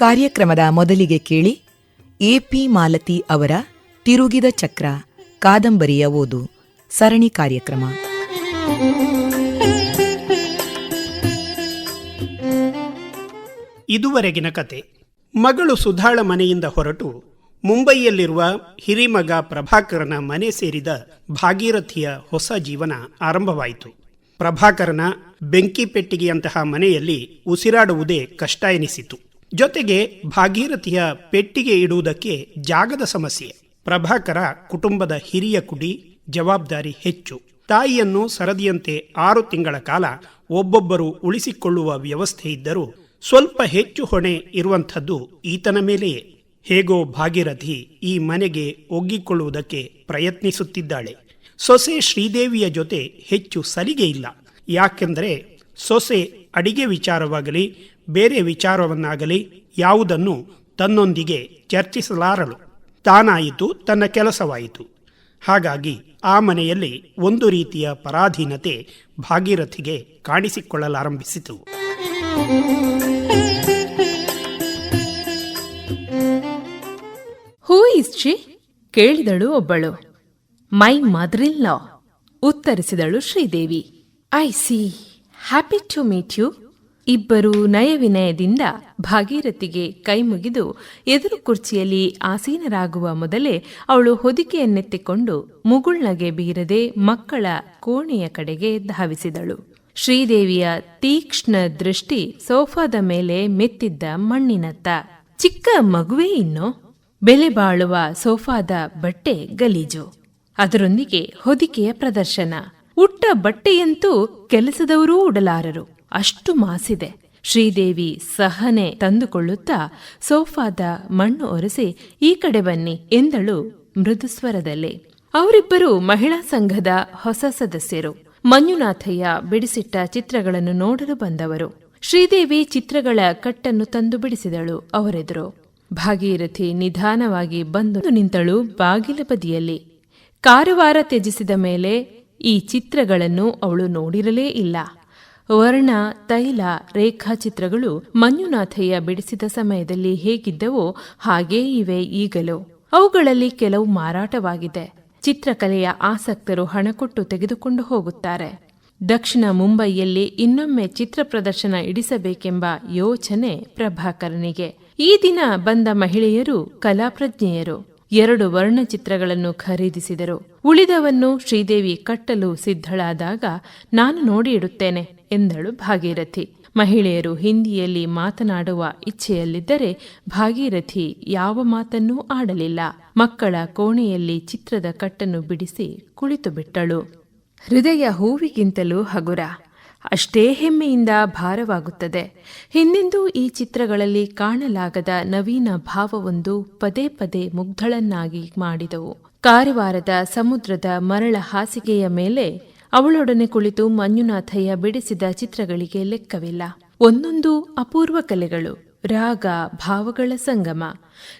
ಕಾರ್ಯಕ್ರಮದ ಮೊದಲಿಗೆ ಕೇಳಿ ಎಪಿ ಮಾಲತಿ ಅವರ ತಿರುಗಿದ ಚಕ್ರ ಕಾದಂಬರಿಯ ಓದು ಸರಣಿ ಕಾರ್ಯಕ್ರಮ. ಇದುವರೆಗಿನ ಕತೆ. ಮಗಳು ಸುಧಾಳ ಮನೆಯಿಂದ ಹೊರಟು ಮುಂಬೈಯಲ್ಲಿರುವ ಹಿರಿಮಗ ಪ್ರಭಾಕರನ ಮನೆ ಸೇರಿದ ಭಾಗೀರಥಿಯ ಹೊಸ ಜೀವನ ಆರಂಭವಾಯಿತು. ಪ್ರಭಾಕರನ ಬೆಂಕಿ ಪೆಟ್ಟಿಗೆಯಂತಹ ಮನೆಯಲ್ಲಿ ಉಸಿರಾಡುವುದೇ ಕಷ್ಟ ಎನಿಸಿತು. ಜೊತೆಗೆ ಭಾಗೀರಥಿಯ ಪೆಟ್ಟಿಗೆ ಇಡುವುದಕ್ಕೆ ಜಾಗದ ಸಮಸ್ಯೆ. ಪ್ರಭಾಕರ ಕುಟುಂಬದ ಹಿರಿಯ ಕುಡಿ ಜವಾಬ್ದಾರಿ ಹೆಚ್ಚು. ತಾಯಿಯನ್ನು ಸರದಿಯಂತೆ ಆರು ತಿಂಗಳ ಕಾಲ ಒಬ್ಬೊಬ್ಬರು ಉಳಿಸಿಕೊಳ್ಳುವ ವ್ಯವಸ್ಥೆ ಇದ್ದರೂ ಸ್ವಲ್ಪ ಹೆಚ್ಚು ಹೊಣೆ ಇರುವಂಥದ್ದು ಈತನ ಮೇಲೆಯೇ. ಹೇಗೋ ಭಾಗೀರಥಿ ಈ ಮನೆಗೆ ಒಗ್ಗಿಕೊಳ್ಳುವುದಕ್ಕೆ ಪ್ರಯತ್ನಿಸುತ್ತಿದ್ದಾಳೆ. ಸೊಸೆ ಶ್ರೀದೇವಿಯ ಜೊತೆ ಹೆಚ್ಚು ಸಲಿಗೆ ಇಲ್ಲ. ಯಾಕೆಂದರೆ ಸೊಸೆ ಅಡಿಗೆ ವಿಚಾರವಾಗಲಿ ಬೇರೆ ವಿಚಾರವನ್ನಾಗಲಿ ಯಾವುದನ್ನು ತನ್ನೊಂದಿಗೆ ಚರ್ಚಿಸಲಾರಳು. ತಾನಾಯಿತು, ತನ್ನ ಕೆಲಸವಾಯಿತು. ಹಾಗಾಗಿ ಆ ಮನೆಯಲ್ಲಿ ಒಂದು ರೀತಿಯ ಪರಾಧೀನತೆ ಭಾಗೀರಥಿಗೆ ಕಾಣಿಸಿಕೊಳ್ಳಲಾರಂಭಿಸಿತು. ಹೂ ಇಸ್ ಶಿ ಕೇಳಿದಳು ಒಬ್ಬಳು. My mother law ಉತ್ತರಿಸಿದಳು Sridevi. I see happy to meet you ಇಬ್ಬರು ನಯವಿನಯದಿಂದ ಭಾಗೀರಥಿಗೆ ಕೈಮುಗಿದು ಎದುರು ಕುರ್ಚಿಯಲ್ಲಿ ಆಸೀನರಾಗುವ ಮೊದಲೇ ಅವಳು ಹೊದಿಕೆಯನ್ನೆತ್ತಿಕೊಂಡು ಮುಗುಳ್ನಗೆ ಬೀರದೆ ಮಕ್ಕಳ ಕೋಣೆಯ ಕಡೆಗೆ ಧಾವಿಸಿದಳು. ಶ್ರೀದೇವಿಯ ತೀಕ್ಷ್ಣ ದೃಷ್ಟಿ ಸೋಫಾದ ಮೇಲೆ ಮೆತ್ತಿದ್ದ ಮಣ್ಣಿನತ್ತ. ಚಿಕ್ಕ ಮಗುವೇ ಇನ್ನು? ಬೆಲೆ ಬಾಳುವ ಸೋಫಾದ ಬಟ್ಟೆ ಗಲೀಜು. ಅದರೊಂದಿಗೆ ಹೊದಿಕೆಯ ಪ್ರದರ್ಶನ. ಉಟ್ಟ ಬಟ್ಟೆಯಂತೂ ಕೆಲಸದವರೂ ಉಡಲಾರರು. ಅಷ್ಟು ಮಾಸಿದೆ. ಶ್ರೀದೇವಿ ಸಹನೆ ತಂದುಕೊಳ್ಳುತ್ತಾ ಸೋಫಾದ ಮಣ್ಣು ಒರೆಸಿ, ಈ ಕಡೆ ಬನ್ನಿ ಎಂದಳು ಮೃದುಸ್ವರದಲ್ಲಿ. ಅವರಿಬ್ಬರು ಮಹಿಳಾ ಸಂಘದ ಹೊಸ ಸದಸ್ಯರು. ಮಂಜುನಾಥಯ್ಯ ಬಿಡಿಸಿಟ್ಟ ಚಿತ್ರಗಳನ್ನು ನೋಡಲು ಬಂದವರು. ಶ್ರೀದೇವಿ ಚಿತ್ರಗಳ ಕಟ್ಟನ್ನು ತಂದು ಬಿಡಿಸಿದಳು ಅವರೆದುರು. ಭಾಗೀರಥಿ ನಿಧಾನವಾಗಿ ಬಂದು ನಿಂತಳು ಬಾಗಿಲ ಬದಿಯಲ್ಲಿ. ಕಾರವಾರ ತ್ಯಜಿಸಿದ ಮೇಲೆ ಈ ಚಿತ್ರಗಳನ್ನು ಅವಳು ನೋಡಿರಲೇ ಇಲ್ಲ. ವರ್ಣ, ತೈಲ, ರೇಖಾಚಿತ್ರಗಳು ಮಂಜುನಾಥಯ್ಯ ಬಿಡಿಸಿದ ಸಮಯದಲ್ಲಿ ಹೇಗಿದ್ದವೋ ಹಾಗೇ ಇವೆ ಈಗಲೂ. ಅವುಗಳಲ್ಲಿ ಕೆಲವು ಮಾರಾಟವಾಗಿದೆ. ಚಿತ್ರಕಲೆಯ ಆಸಕ್ತರು ಹಣ ಕೊಟ್ಟು ತೆಗೆದುಕೊಂಡು ಹೋಗುತ್ತಾರೆ. ದಕ್ಷಿಣ ಮುಂಬೈಯಲ್ಲಿ ಇನ್ನೊಮ್ಮೆ ಚಿತ್ರ ಪ್ರದರ್ಶನ ಇಡಿಸಬೇಕೆಂಬ ಯೋಚನೆ ಪ್ರಭಾಕರನಿಗೆ. ಈ ದಿನ ಬಂದ ಮಹಿಳೆಯರು ಕಲಾಪ್ರಜ್ಞೆಯರು. ಎರಡು ವರ್ಣಚಿತ್ರಗಳನ್ನು ಖರೀದಿಸಿದರು. ಉಳಿದವನ್ನು ಶ್ರೀದೇವಿ ಕಟ್ಟಲು ಸಿದ್ಧಳಾದಾಗ ನಾನು ನೋಡಿ ಇಡುತ್ತೇನೆ ಎಂದಳು ಭಾಗೀರಥಿ. ಮಹಿಳೆಯರು ಹಿಂದಿಯಲ್ಲಿ ಮಾತನಾಡುವ ಇಚ್ಛೆಯಲ್ಲಿದ್ದರೆ ಭಾಗೀರಥಿ ಯಾವ ಮಾತನ್ನೂ ಆಡಲಿಲ್ಲ. ಮಕ್ಕಳ ಕೋಣೆಯಲ್ಲಿ ಚಿತ್ರದ ಕಟ್ಟನ್ನು ಬಿಡಿಸಿ ಕುಳಿತು ಬಿಟ್ಟಳು ಹೃದಯ ಹೂವಿಗಿಂತಲೂ ಹಗುರ. ಅಷ್ಟೇ ಹೆಮ್ಮೆಯಿಂದ ಭಾರವಾಗುತ್ತದೆ. ಹಿಂದೆಂದೂ ಈ ಚಿತ್ರಗಳಲ್ಲಿ ಕಾಣಲಾಗದ ನವೀನ ಭಾವವೊಂದು ಪದೇ ಪದೇ ಮುಗ್ಧಳನ್ನಾಗಿ ಮಾಡಿದವು. ಕಾರವಾರದ ಸಮುದ್ರದ ಮರಳ ಹಾಸಿಗೆಯ ಮೇಲೆ ಅವಳೊಡನೆ ಕುಳಿತು ಮಂಜುನಾಥಯ್ಯ ಬಿಡಿಸಿದ ಚಿತ್ರಗಳಿಗೆ ಲೆಕ್ಕವಿಲ್ಲ. ಒಂದೊಂದು ಅಪೂರ್ವ ಕಲೆಗಳು, ರಾಗ, ಭಾವಗಳ ಸಂಗಮ,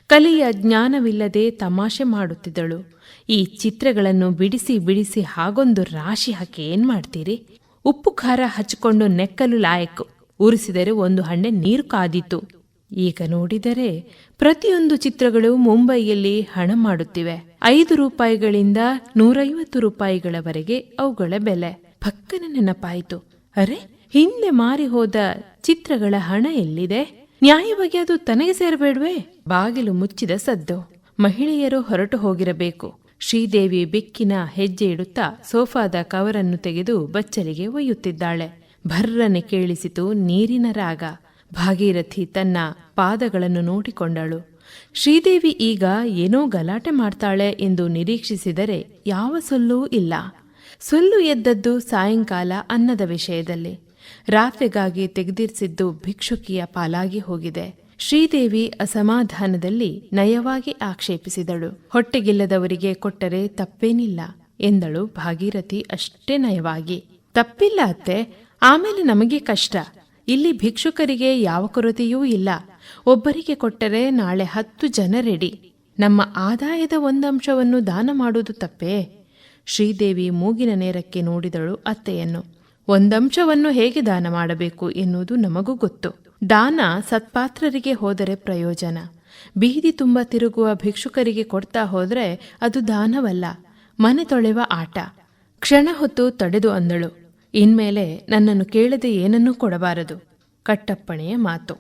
ಕಲೆಯ ಜ್ಞಾನವಿಲ್ಲದೆ ತಮಾಷೆ ಮಾಡುತ್ತಿದ್ದಳು. ಈ ಚಿತ್ರಗಳನ್ನು ಬಿಡಿಸಿ ಬಿಡಿಸಿ ಹಾಗೊಂದು ರಾಶಿ ಹಾಕಿ ಏನ್ ಮಾಡ್ತೀರಿ ಉಪ್ಪು ಖಾರ ಹಚ್ಚಿಕೊಂಡು ನೆಕ್ಕಲು ಲಾಯಕ್ ಉರಿಸಿದರೆ ಒಂದು ಹಣ್ಣೆ ನೀರು ಕಾದಿತ್ತು. ಈಗ ನೋಡಿದರೆ ಪ್ರತಿಯೊಂದು ಚಿತ್ರಗಳು ಮುಂಬೈಯಲ್ಲಿ ಹಣ ಮಾಡುತ್ತಿವೆ. ಐದು ರೂಪಾಯಿಗಳಿಂದ ನೂರೈವತ್ತು ರೂಪಾಯಿಗಳವರೆಗೆ ಅವುಗಳ ಬೆಲೆ. ಪಕ್ಕನೆ ನೆನಪಾಯಿತು. ಅರೆ, ಹಿಂದೆ ಮಾರಿ ಹೋದ ಚಿತ್ರಗಳ ಹಣ ಎಲ್ಲಿದೆ? ನ್ಯಾಯವಾಗಿ ಅದು ತನಗೆ ಸೇರಬೇಡ್ವೇ? ಬಾಗಿಲು ಮುಚ್ಚಿದ ಸದ್ದು. ಮಹಿಳೆಯರು ಹೊರಟು ಹೋಗಿರಬೇಕು. ಶ್ರೀದೇವಿ ಬೆಕ್ಕಿನ ಹೆಜ್ಜೆ ಇಡುತ್ತಾ ಸೋಫಾದ ಕವರನ್ನು ತೆಗೆದು ಬಚ್ಚಲಿಗೆ ಒಯ್ಯುತ್ತಿದ್ದಾಳೆ. ಭರ್ರನೆ ಕೇಳಿಸಿತು ನೀರಿನ ರಾಗ. ಭಾಗೀರಥಿ ತನ್ನ ಪಾದಗಳನ್ನು ನೋಡಿಕೊಂಡಳು. ಶ್ರೀದೇವಿ ಈಗ ಏನೋ ಗಲಾಟೆ ಮಾಡ್ತಾಳೆ ಎಂದು ನಿರೀಕ್ಷಿಸಿದರೆ ಯಾವ ಸೊಲ್ಲೂ ಇಲ್ಲ. ಸೊಲ್ಲು ಎದ್ದದ್ದು ಸಾಯಂಕಾಲ ಅನ್ನದ ವಿಷಯದಲ್ಲಿ. ರಾತ್ರಿಗಾಗಿ ತೆಗೆದಿರಿಸಿದ್ದು ಭಿಕ್ಷುಕಿಯ ಪಾಲಾಗಿ ಹೋಗಿದೆ. ಶ್ರೀದೇವಿ ಅಸಮಾಧಾನದಲ್ಲಿ ನಯವಾಗಿ ಆಕ್ಷೇಪಿಸಿದಳು. ಹೊಟ್ಟೆಗಿಲ್ಲದವರಿಗೆ ಕೊಟ್ಟರೆ ತಪ್ಪೇನಿಲ್ಲ ಎಂದಳು ಭಾಗೀರಥಿ ಅಷ್ಟೇ ನಯವಾಗಿ. ತಪ್ಪಿಲ್ಲ ಅತ್ತೆ, ಆಮೇಲೆ ನಮಗೆ ಕಷ್ಟ. ಇಲ್ಲಿ ಭಿಕ್ಷುಕರಿಗೆ ಯಾವ ಕೊರತೆಯೂ ಇಲ್ಲ. ಒಬ್ಬರಿಗೆ ಕೊಟ್ಟರೆ ನಾಳೆ ಹತ್ತು ಜನ ರೆಡಿ. ನಮ್ಮ ಆದಾಯದ ಒಂದಂಶವನ್ನು ದಾನ ಮಾಡುವುದು ತಪ್ಪೇ? ಶ್ರೀದೇವಿ ಮೂಗಿನ ನೇರಕ್ಕೆ ನೋಡಿದಳು ಅತ್ತೆಯನ್ನು. ಒಂದಂಶವನ್ನು ಹೇಗೆ ದಾನ ಮಾಡಬೇಕು ಎನ್ನುವುದು ನಮಗೂ ಗೊತ್ತು. ದಾನ ಸತ್ಪಾತ್ರರಿಗೆ ಹೋದರೆ ಪ್ರಯೋಜನ. ಬೀದಿ ತುಂಬ ತಿರುಗುವ ಭಿಕ್ಷುಕರಿಗೆ ಕೊಡ್ತಾ ಹೋದರೆ ಅದು ದಾನವಲ್ಲ, ಮನೆ ತೊಳೆವ ಆಟ. ಕ್ಷಣ ಹೊತ್ತು ತಡೆದು ಅಂದಳು. ಇನ್ಮೇಲೆ ನನ್ನನ್ನು ಕೇಳದೆ ಏನನ್ನೂ ಕೊಡಬಾರದು. ಕಟ್ಟಪ್ಪಣೆಯ ಮಾತು.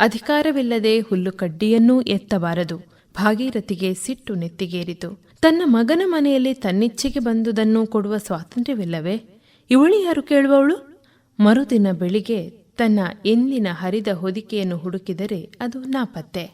ಅಧಿಕಾರವಿಲ್ಲದೆ ಹುಲ್ಲು ಕಡ್ಡಿಯನ್ನೂ ಎತ್ತಬಾರದು. ಭಾಗೀರಥಿಗೆ ಸಿಟ್ಟು ನೆತ್ತಿಗೇರಿತು. ತನ್ನ ಮಗನ ಮನೆಯಲ್ಲಿ ತನ್ನಿಚ್ಛೆಗೆ ಬಂದುದನ್ನು ಕೊಡುವ ಸ್ವಾತಂತ್ರ್ಯವಿಲ್ಲವೇ? ಇವಳು ಯಾರು ಕೇಳುವವಳು? ಮರುದಿನ ಬೆಳಿಗ್ಗೆ ತನ್ನ ಎಂದಿನ ಹರಿದ ಹೊದಿಕೆಯನ್ನು ಹುಡುಕಿದರೆ ಅದು ನಾಪತ್ತೆ.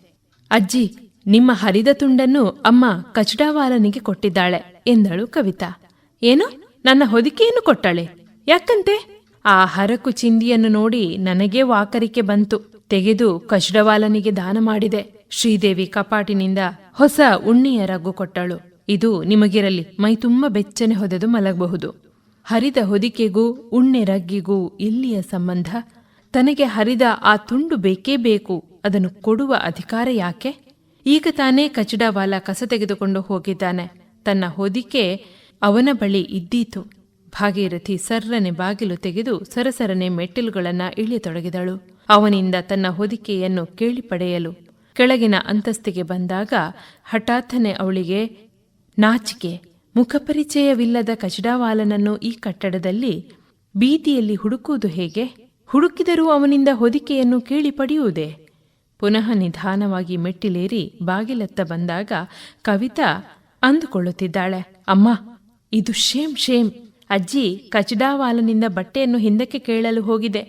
ಅಜ್ಜಿ, ನಿಮ್ಮ ಹರಿದ ತುಂಡನ್ನು ಅಮ್ಮ ಕಚಡಾವಾಲನಿಗೆ ಕೊಟ್ಟಿದ್ದಾಳೆ, ಎಂದಳು ಕವಿತಾ. ಏನು? ನನ್ನ ಹೊದಿಕೆಯನ್ನು ಕೊಟ್ಟಳೆ? ಯಾಕಂತೆ? ಆ ಹರಕು ಚಿಂದಿಯನ್ನು ನೋಡಿ ನನಗೆ ವಾಕರಿಕೆ ಬಂತು. ತೆಗೆದು ಕಚಡವಾಲನಿಗೆ ದಾನ ಮಾಡಿದೆ. ಶ್ರೀದೇವಿ ಕಪಾಟಿನಿಂದ ಹೊಸ ಉಣ್ಣಿಯ ರಗ್ಗು ಕೊಟ್ಟಳು. ಇದು ನಿಮಗಿರಲಿ, ಮೈ ತುಂಬ ಬೆಚ್ಚನೆ ಹೊದೆದು ಮಲಗಬಹುದು. ಹರಿದ ಹೊದಿಕೆಗೂ, ಉಣ್ಣೆ ರಗ್ಗಿಗೂ ಇಲ್ಲಿಯ ಸಂಬಂಧ ತನಗೆ ಹರಿದ ಆ ತುಂಡು ಬೇಕೇ ಬೇಕು, ಅದನ್ನು ಕೊಡುವ ಅಧಿಕಾರ ಯಾಕೆ? ಈಗ ತಾನೇ ಕಚಡವಾಲ ಕಸ ತೆಗೆದುಕೊಂಡು ಹೋಗಿದ್ದಾನೆ. ತನ್ನ ಹೊದಿಕೆ ಅವನ ಬಳಿ ಇದ್ದೀತು. ಭಾಗೀರಥಿ ಸರ್ರನೆ ಬಾಗಿಲು ತೆಗೆದು ಸರಸರನೆ ಮೆಟ್ಟಿಲುಗಳನ್ನ ಇಳಿಯತೊಡಗಿದಳು. ಅವನಿಂದ ತನ್ನ ಹೊದಿಕೆಯನ್ನು ಕೇಳಿ ಪಡೆಯಲು ಕೆಳಗಿನ ಅಂತಸ್ತಿಗೆ ಬಂದಾಗ ಹಠಾತ್ತನೆ ಅವಳಿಗೆ, ನಾಚಿಕೆ, ಮುಖಪರಿಚಯವಿಲ್ಲದ ಕಚಡಾವಾಲನನ್ನು ಈ ಕಟ್ಟಡದಲ್ಲಿ ಬೀದಿಯಲ್ಲಿ ಹುಡುಕುವುದು ಹೇಗೆ? ಹುಡುಕಿದರೂ ಅವನಿಂದ ಹೊದಿಕೆಯನ್ನು ಕೇಳಿ ಪಡೆಯುವುದೇ? ಪುನಃ ನಿಧಾನವಾಗಿ ಮೆಟ್ಟಿಲೇರಿ ಬಾಗಿಲತ್ತ ಬಂದಾಗ ಕವಿತಾ ಅಂದುಕೊಳ್ಳುತ್ತಿದ್ದಾಳೆ, ಅಮ್ಮ, ಇದು ಶೇಮ್ ಶೇಮ್. ಅಜ್ಜಿ ಕಚಡಾವಾಲನಿಂದ ಬಟ್ಟೆಯನ್ನು ಹಿಂದಕ್ಕೆ ಕೇಳಲು ಹೋಗಿದೆ.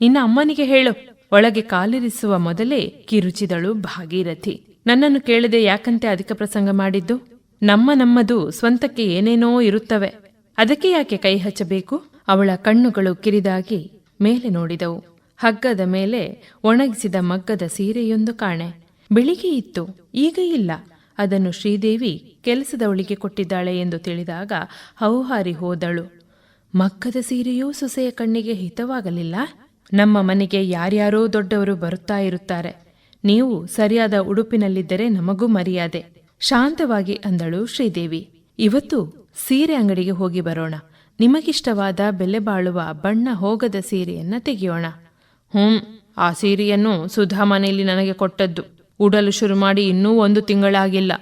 ನಿನ್ನ ಅಮ್ಮನಿಗೆ ಹೇಳು. ಒಳಗೆ ಕಾಲಿರಿಸುವ ಮೊದಲೇ ಕಿರುಚಿದಳು ಭಾಗೀರಥಿ. ನನ್ನನ್ನು ಕೇಳದೆ ಯಾಕಂತೆ ಅಧಿಕ ಪ್ರಸಂಗ ಮಾಡಿದ್ದು? ನಮ್ಮ ನಮ್ಮದು ಸ್ವಂತಕ್ಕೆ ಏನೇನೋ ಇರುತ್ತವೆ. ಅದಕ್ಕೆ ಯಾಕೆ ಕೈ ಹಚ್ಚಬೇಕು? ಅವಳ ಕಣ್ಣುಗಳು ಕಿರಿದಾಗಿ ಮೇಲೆ ನೋಡಿದವು. ಹಗ್ಗದ ಮೇಲೆ ಒಣಗಿಸಿದ ಮಗ್ಗದ ಸೀರೆಯೊಂದು ಕಾಣೆ. ಬೆಳಿಗ್ಗೆ ಇತ್ತು. ಈಗ ಇಲ್ಲ. ಅದನ್ನು ಶ್ರೀದೇವಿ ಕೆಲಸದವಳಿಗೆ ಕೊಟ್ಟಿದ್ದಾಳೆ ಎಂದು ತಿಳಿದಾಗ ಹೌಹಾರಿ ಹೋದಳು. ಮಗ್ಗದ ಸೀರೆಯೂ ಸೊಸೆಯ ಕಣ್ಣಿಗೆ ಹಿತವಾಗಲಿಲ್ಲ? ನಮ್ಮ ಮನೆಗೆ ಯಾರ್ಯಾರೋ ದೊಡ್ಡವರು ಬರುತ್ತಾ ಇರುತ್ತಾರೆ. ನೀವು ಸರಿಯಾದ ಉಡುಪಿನಲ್ಲಿದ್ದರೆ ನಮಗೂ ಮರ್ಯಾದೆ. ಶಾಂತವಾಗಿ ಅಂದಳು ಶ್ರೀದೇವಿ. ಇವತ್ತು ಸೀರೆ ಅಂಗಡಿಗೆ ಹೋಗಿ ಬರೋಣ. ನಿಮಗಿಷ್ಟವಾದ ಬೆಲೆ ಬಾಳುವ ಬಣ್ಣ ಹೋಗದ ಸೀರೆಯನ್ನು ತೆಗೆಯೋಣ. ಹ್ಞೂ ಆ ಸೀರೆಯನ್ನು ಸುಧಾ ಮನೆಯಲ್ಲಿ ನನಗೆ ಕೊಟ್ಟದ್ದು. ಉಡಲು ಶುರು ಮಾಡಿ ಇನ್ನೂ ಒಂದು ತಿಂಗಳಾಗಿಲ್ಲ.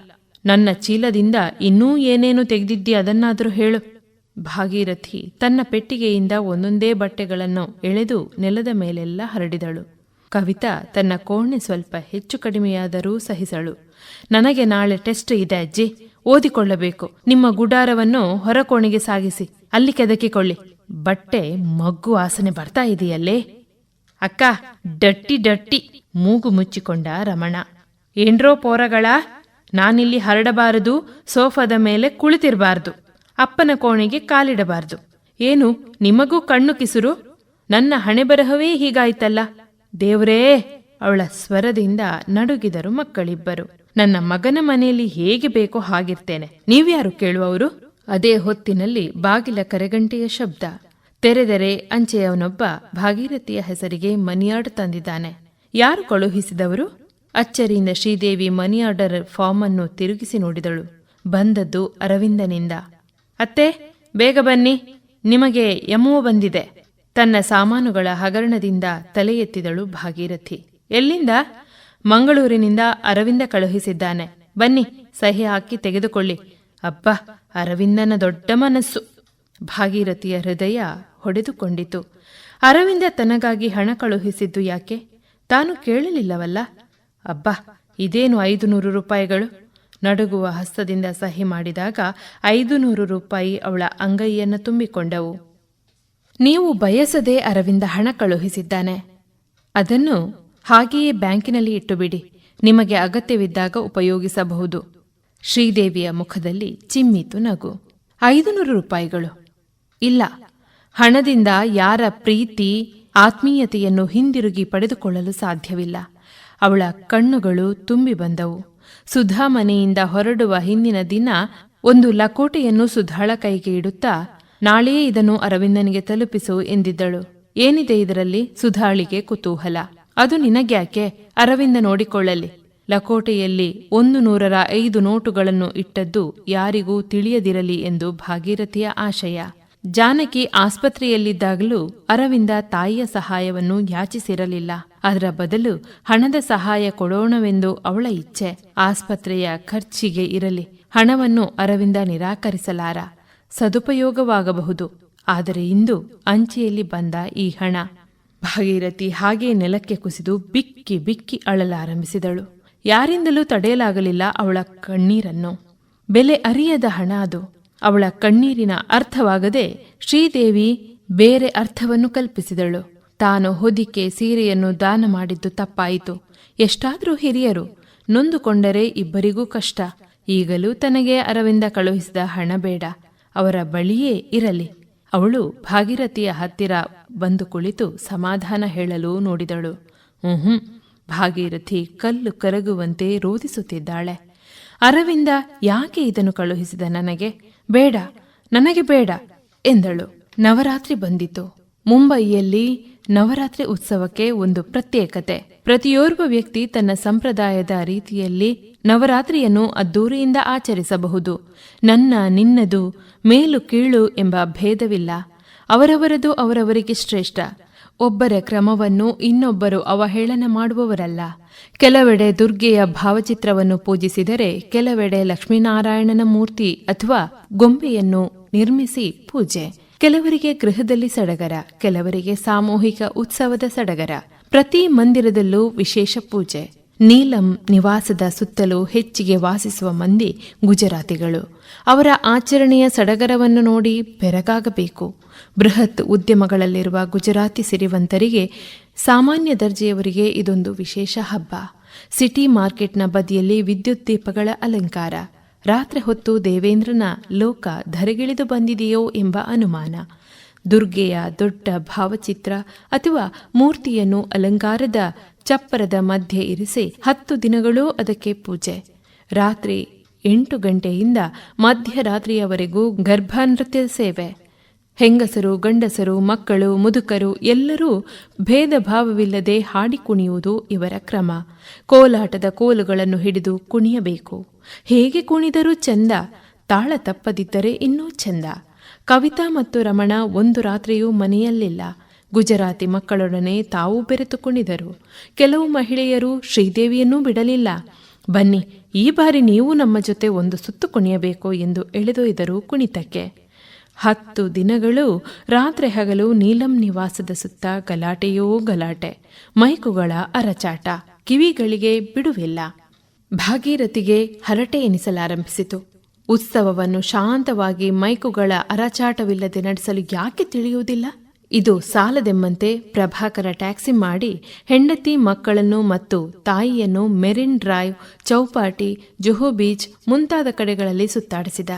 ನನ್ನ ಚೀಲದಿಂದ ಇನ್ನೂ ಏನೇನು ತೆಗೆದಿದ್ದಿ ಅದನ್ನಾದರೂ ಹೇಳು. ಭಾಗೀರಥಿ ತನ್ನ ಪೆಟ್ಟಿಗೆಯಿಂದ ಒಂದೊಂದೇ ಬಟ್ಟೆಗಳನ್ನು ಎಳೆದು ನೆಲದ ಮೇಲೆಲ್ಲ ಹರಡಿದಳು. ಕವಿತಾ ತನ್ನ ಕೋಣೆ ಸ್ವಲ್ಪ ಹೆಚ್ಚು ಕಡಿಮೆಯಾದರೂ ಸಹಿಸಳು. ನನಗೆ ನಾಳೆ ಟೆಸ್ಟ್ ಇದೆ ಅಜ್ಜಿ. ಓದಿಕೊಳ್ಳಬೇಕು. ನಿಮ್ಮ ಗುಡಾರವನ್ನು ಹೊರಕೋಣೆಗೆ ಸಾಗಿಸಿ. ಅಲ್ಲಿ ಕೆದಕಿಕೊಳ್ಳಿ. ಬಟ್ಟೆ ಮಗ್ಗು ವಾಸನೆ ಬರ್ತಾ ಇದೆಯಲ್ಲೇ? ಅಕ್ಕ, ಡಟ್ಟಿ ಡಟ್ಟಿ ಮೂಗು ಮುಚ್ಚಿಕೊಂಡ ರಮಣ. ಏನ್ರೋ ಪೋರಗಳ, ನಾನಿಲ್ಲಿ ಹರಡಬಾರದು, ಸೋಫಾದ ಮೇಲೆ ಕುಳಿತಿರಬಾರದು, ಅಪ್ಪನ ಕೋಣೆಗೆ ಕಾಲಿಡಬಾರದು. ಏನು, ನಿಮಗೂ ಕಣ್ಣು ಕಿಸುರು? ನನ್ನ ಹಣೆ ಬರಹವೇ ಹೀಗಾಯ್ತಲ್ಲ? ದೇವ್ರೇ, ಅವಳ ಸ್ವರದಿಂದ ನಡುಗಿದರು ಮಕ್ಕಳಿಬ್ಬರು. ನನ್ನ ಮಗನ ಮನೆಯಲ್ಲಿ ಹೇಗೆ ಬೇಕೋ ಹಾಗಿರ್ತೇನೆ. ನೀವ್ಯಾರು ಕೇಳುವವರು? ಅದೇ ಹೊತ್ತಿನಲ್ಲಿ ಬಾಗಿಲ ಕರೆಗಂಟೆಯ ಶಬ್ದ. ತೆರೆದರೆ ಅಂಚೆಯವನೊಬ್ಬ ಭಾಗೀರಥಿಯ ಹೆಸರಿಗೆ ಮನಿಯಾರ್ಡ್ ತಂದಿದ್ದಾನೆ. ಯಾರು ಕಳುಹಿಸಿದವರು? ಅಚ್ಚರಿಯಿಂದ ಶ್ರೀದೇವಿ ಮನಿಯಾರ್ಡರ್ ಫಾರ್ಮ್ ಅನ್ನು ತಿರುಗಿಸಿ ನೋಡಿದಳು. ಬಂದದ್ದು ಅರವಿಂದನಿಂದ. ಅತ್ತೆ, ಬೇಗ ಬನ್ನಿ. ನಿಮಗೆ ಯಮುವ ಬಂದಿದೆ. ತನ್ನ ಸಾಮಾನುಗಳ ಹಗರಣದಿಂದ ತಲೆ ಎತ್ತಿದಳು ಭಾಗೀರಥಿ. ಎಲ್ಲಿಂದ? ಮಂಗಳೂರಿನಿಂದ ಅರವಿಂದ ಕಳುಹಿಸಿದ್ದಾನೆ. ಬನ್ನಿ, ಸಹಿ ಹಾಕಿ ತೆಗೆದುಕೊಳ್ಳಿ. ಅಬ್ಬಾ, ಅರವಿಂದನ ದೊಡ್ಡ ಮನಸ್ಸು. ಭಾಗೀರಥಿಯ ಹೃದಯ ಹೊಡೆದುಕೊಂಡಿತು. ಅರವಿಂದ ತನಗಾಗಿ ಹಣ ಕಳುಹಿಸಿದ್ದು ಯಾಕೆ? ತಾನು ಕೇಳಲಿಲ್ಲವಲ್ಲ? ಅಬ್ಬ, ಇದೇನು ಐದು ನೂರು ರೂಪಾಯಿಗಳು? ನಡುಗುವ ಹಸ್ತದಿಂದ ಸಹಿ ಮಾಡಿದಾಗ ಐದು ನೂರು ರೂಪಾಯಿ ಅವಳ ಅಂಗೈಯನ್ನು ತುಂಬಿಕೊಂಡವು. ನೀವು ಬಯಸದೆ ಅರವಿಂದ ಹಣ ಕಳುಹಿಸಿದ್ದಾನೆ. ಅದನ್ನು ಹಾಗೆಯೇ ಬ್ಯಾಂಕಿನಲ್ಲಿ ಇಟ್ಟುಬಿಡಿ. ನಿಮಗೆ ಅಗತ್ಯವಿದ್ದಾಗ ಉಪಯೋಗಿಸಬಹುದು. ಶ್ರೀದೇವಿಯ ಮುಖದಲ್ಲಿ ಚಿಮ್ಮಿತು ನಗು. ಐದು ನೂರು ರೂಪಾಯಿಗಳು. ಇಲ್ಲ, ಹಣದಿಂದ ಯಾರ ಪ್ರೀತಿ, ಆತ್ಮೀಯತೆಯನ್ನು ಹಿಂದಿರುಗಿ ಪಡೆದುಕೊಳ್ಳಲು ಸಾಧ್ಯವಿಲ್ಲ. ಅವಳ ಕಣ್ಣುಗಳು ತುಂಬಿ ಬಂದವು. ಸುಧಾ ಮನೆಯಿಂದ ಹೊರಡುವ ಹಿಂದಿನ ದಿನ ಒಂದು ಲಕೋಟೆಯನ್ನು ಸುಧಾಳ ಕೈಗೆ ಇಡುತ್ತಾ, ನಾಳೆಯೇ ಇದನ್ನು ಅರವಿಂದನಿಗೆ ತಲುಪಿಸು ಎಂದಿದ್ದಳು. ಏನಿದೆ ಇದರಲ್ಲಿ? ಸುಧಾಳಿಗೆ ಕುತೂಹಲ. ಅದು ನಿನಗ್ಯಾಕೆ? ಅರವಿಂದ ನೋಡಿಕೊಳ್ಳಲಿ. ಲಕೋಟೆಯಲ್ಲಿ ಒಂದು ನೂರರ ಐದು ನೋಟುಗಳನ್ನು ಇಟ್ಟದ್ದು ಯಾರಿಗೂ ತಿಳಿಯದಿರಲಿ ಎಂದು ಭಾಗೀರಥಿಯ ಆಶಯ. ಜಾನಕಿ ಆಸ್ಪತ್ರೆಯಲ್ಲಿದ್ದಾಗಲೂ ಅರವಿಂದ ತಾಯಿಯ ಸಹಾಯವನ್ನು ಯಾಚಿಸಿರಲಿಲ್ಲ. ಅದರ ಬದಲು ಹಣದ ಸಹಾಯ ಕೊಡೋಣವೆಂದು ಅವಳ ಇಚ್ಛೆ. ಆಸ್ಪತ್ರೆಯ ಖರ್ಚಿಗೆ ಇರಲಿ, ಹಣವನ್ನು ಅರವಿಂದ ನಿರಾಕರಿಸಲಾರ. ಸದುಪಯೋಗವಾಗಬಹುದು. ಆದರೆ ಇಂದು ಅಂಚೆಯಲ್ಲಿ ಬಂದ ಈ ಹಣ. ಭಾಗೀರಥಿ ಹಾಗೆ ನೆಲಕ್ಕೆ ಕುಸಿದು ಬಿಕ್ಕಿ ಬಿಕ್ಕಿ ಅಳಲಾರಂಭಿಸಿದಳು. ಯಾರಿಂದಲೂ ತಡೆಯಲಾಗಲಿಲ್ಲ ಅವಳ ಕಣ್ಣೀರನ್ನು. ಬೆಲೆ ಅರಿಯದ ಹಣ ಅದು. ಅವಳ ಕಣ್ಣೀರಿನ ಅರ್ಥವಾಗದೆ ಶ್ರೀದೇವಿ ಬೇರೆ ಅರ್ಥವನ್ನು ಕಲ್ಪಿಸಿದಳು. ತಾನು ಹೊದಿಕೆ ಸೀರೆಯನ್ನು ದಾನ ಮಾಡಿದ್ದು ತಪ್ಪಾಯಿತು. ಎಷ್ಟಾದರೂ ಹಿರಿಯರು, ನೊಂದುಕೊಂಡರೆ ಇಬ್ಬರಿಗೂ ಕಷ್ಟ. ಈಗಲೂ ತನಗೆ ಅರವಿಂದ ಕಳುಹಿಸಿದ ಹಣ ಬೇಡ. ಅವರ ಬಳಿಯೇ ಇರಲಿ. ಅವಳು ಭಾಗಿರಥಿಯ ಹತ್ತಿರ ಬಂದು ಕುಳಿತು ಸಮಾಧಾನ ಹೇಳಲು ನೋಡಿದಳು. ಹ್ಮ್ ಭಾಗೀರಥಿ ಕಲ್ಲು ಕರಗುವಂತೆ ರೋಧಿಸುತ್ತಿದ್ದಾಳೆ. ಅರವಿಂದ, ಯಾಕೆ ಇದನ್ನು ಕಳುಹಿಸಿದ ನನಗೆ? ಬೇಡ ನನಗೆ ಬೇಡ, ಎಂದಳು. ನವರಾತ್ರಿ ಬಂದಿತು ಮುಂಬಯಿಯಲ್ಲಿ ನವರಾತ್ರಿ ಉತ್ಸವಕ್ಕೆ ಒಂದು ಪ್ರತ್ಯೇಕತೆ. ಪ್ರತಿಯೋರ್ವ ವ್ಯಕ್ತಿ ತನ್ನ ಸಂಪ್ರದಾಯದ ರೀತಿಯಲ್ಲಿ ನವರಾತ್ರಿಯನ್ನು ಅದ್ದೂರಿಯಿಂದ ಆಚರಿಸಬಹುದು. ನನ್ನ, ನಿನ್ನದು, ಮೇಲು, ಕೀಳು ಎಂಬ ಭೇದವಿಲ್ಲ. ಅವರವರದು ಅವರವರಿಗೆ ಶ್ರೇಷ್ಠ. ಒಬ್ಬರ ಕ್ರಮವನ್ನು ಇನ್ನೊಬ್ಬರು ಅವಹೇಳನ ಮಾಡುವವರಲ್ಲ. ಕೆಲವೆಡೆ ದುರ್ಗೆಯ ಭಾವಚಿತ್ರವನ್ನು ಪೂಜಿಸಿದರೆ ಕೆಲವೆಡೆ ಲಕ್ಷ್ಮೀನಾರಾಯಣನ ಮೂರ್ತಿ ಅಥವಾ ಗೊಂಬೆಯನ್ನು ನಿರ್ಮಿಸಿ ಪೂಜೆ. ಕೆಲವರಿಗೆ ಗೃಹದಲ್ಲಿ ಸಡಗರ, ಕೆಲವರಿಗೆ ಸಾಮೂಹಿಕ ಉತ್ಸವದ ಸಡಗರ. ಪ್ರತಿ ಮಂದಿರದಲ್ಲೂ ವಿಶೇಷ ಪೂಜೆ. ನೀಲಂ ನಿವಾಸದ ಸುತ್ತಲೂ ಹೆಚ್ಚಿಗೆ ವಾಸಿಸುವ ಮಂದಿ ಗುಜರಾತಿಗಳು. ಅವರ ಆಚರಣೆಯ ಸಡಗರವನ್ನು ನೋಡಿ ಬೆರಗಾಗಬೇಕು. ಬೃಹತ್ ಉದ್ಯಮಗಳಲ್ಲಿರುವ ಗುಜರಾತಿ ಸಿರಿವಂತರಿಗೆ ಸಾಮಾನ್ಯ ದರ್ಜೆಯವರಿಗೆ ಇದೊಂದು ವಿಶೇಷ ಹಬ್ಬ. ಸಿಟಿ ಮಾರ್ಕೆಟ್ನ ಬದಿಯಲ್ಲಿ ವಿದ್ಯುತ್ ದೀಪಗಳ ಅಲಂಕಾರ. ರಾತ್ರಿ ಹೊತ್ತು ದೇವೇಂದ್ರನ ಲೋಕ ಧರೆಗಿಳಿದು ಬಂದಿದೆಯೋ ಎಂಬ ಅನುಮಾನ. ದುರ್ಗೆಯ ದೊಡ್ಡ ಭಾವಚಿತ್ರ ಅಥವಾ ಮೂರ್ತಿಯನ್ನು ಅಲಂಕಾರದ ಚಪ್ಪರದ ಮಧ್ಯೆ ಇರಿಸಿ ಹತ್ತು ದಿನಗಳೂ ಅದಕ್ಕೆ ಪೂಜೆ. ರಾತ್ರಿ ಎಂಟು ಗಂಟೆಯಿಂದ ಮಧ್ಯರಾತ್ರಿಯವರೆಗೂ ಗರ್ಭನೃತ್ಯ ಸೇವೆ. ಹೆಂಗಸರು, ಗಂಡಸರು, ಮಕ್ಕಳು, ಮುದುಕರು ಎಲ್ಲರೂ ಭೇದ ಭಾವವಿಲ್ಲದೆ ಹಾಡಿ ಕುಣಿಯುವುದು ಇವರ ಕ್ರಮ. ಕೋಲಾಟದ ಕೋಲುಗಳನ್ನು ಹಿಡಿದು ಕುಣಿಯಬೇಕು. ಹೇಗೆ ಕುಣಿದರೂ ಚಂದ, ತಾಳ ತಪ್ಪದಿದ್ದರೆ ಇನ್ನೂ ಚಂದ. ಕವಿತಾ ಮತ್ತು ರಮಣ ಒಂದು ರಾತ್ರಿಯೂ ಮನೆಯಲ್ಲಿಲ್ಲ. ಗುಜರಾತಿ ಮಕ್ಕಳೊಡನೆ ತಾವು ಬೆರೆತುಕೊಂಡಿದರು ಕೆಲವು ಮಹಿಳೆಯರು ಶ್ರೀದೇವಿಯನ್ನೂ ಬಿಡಲಿಲ್ಲ. ಬನ್ನಿ, ಈ ಬಾರಿ ನೀವು ನಮ್ಮ ಜೊತೆ ಒಂದು ಸುತ್ತು ಕುಣಿಯಬೇಕು ಎಂದು ಎಳೆದೊಯ್ದರು ಕುಣಿತಕ್ಕೆ. ಹತ್ತು ದಿನಗಳು, ರಾತ್ರಿ ಹಗಲು ನೀಲಂ ನಿವಾಸದ ಸುತ್ತ ಗಲಾಟೆಯೋ ಗಲಾಟೆ, ಮೈಕುಗಳ ಅರಚಾಟ, ಕಿವಿಗಳಿಗೆ ಬಿಡುವಿಲ್ಲ. ಭಾಗೀರಥಿಗೆ ಹರಟೆ ಎನಿಸಲಾರಂಭಿಸಿತು. ಉತ್ಸವವನ್ನು ಶಾಂತವಾಗಿ ಮೈಕುಗಳ ಅರಚಾಟವಿಲ್ಲದೆ ನಡೆಸಲು ಯಾಕೆ ತಿಳಿಯುವುದಿಲ್ಲ? ಇದು ಸಾಲದೆಂಬಂತೆ ಪ್ರಭಾಕರ ಟ್ಯಾಕ್ಸಿ ಮಾಡಿ ಹೆಂಡತಿ ಮಕ್ಕಳನ್ನು ಮತ್ತು ತಾಯಿಯನ್ನು Marine Drive, Chowpatty, Juhu beach ಮುಂತಾದ ಕಡೆಗಳಲ್ಲಿ ಸುತ್ತಾಡಿಸಿದ.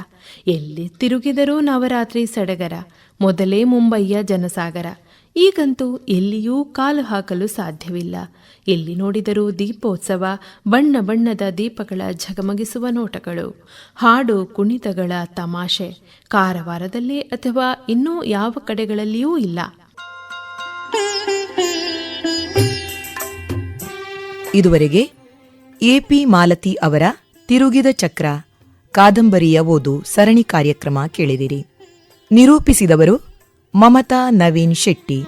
ಎಲ್ಲಿ ತಿರುಗಿದರೂ ನವರಾತ್ರಿ ಸಡಗರ, ಮೊದಲೇ ಮುಂಬಯಿಯ ಜನಸಾಗರ. ಈಗಂತೂ ಎಲ್ಲಿಯೂ ಕಾಲು ಹಾಕಲು ಸಾಧ್ಯವಿಲ್ಲ. ಎಲ್ಲಿ ನೋಡಿದರೂ ದೀಪೋತ್ಸವ, ಬಣ್ಣ ಬಣ್ಣದ ದೀಪಗಳ ಝಗಮಗಿಸುವ ನೋಟಗಳು, ಹಾಡು ಕುಣಿತಗಳ ತಮಾಷೆ, ಕಾರವಾರದಲ್ಲಿ ಅಥವಾ ಇನ್ನೂ ಯಾವ ಕಡೆಗಳಲ್ಲಿಯೂ ಇಲ್ಲ. ಇದುವರೆಗೆ ಎಪಿ ಮಾಲತಿ ಅವರ ತಿರುಗಿದ ಚಕ್ರ, ಕಾದಂಬರಿಯ ಓದು ಸರಣಿ ಕಾರ್ಯಕ್ರಮ ಕೇಳಿದಿರಿ. ನಿರೂಪಿಸಿದವರು మమతా నవీన్ శెట్టి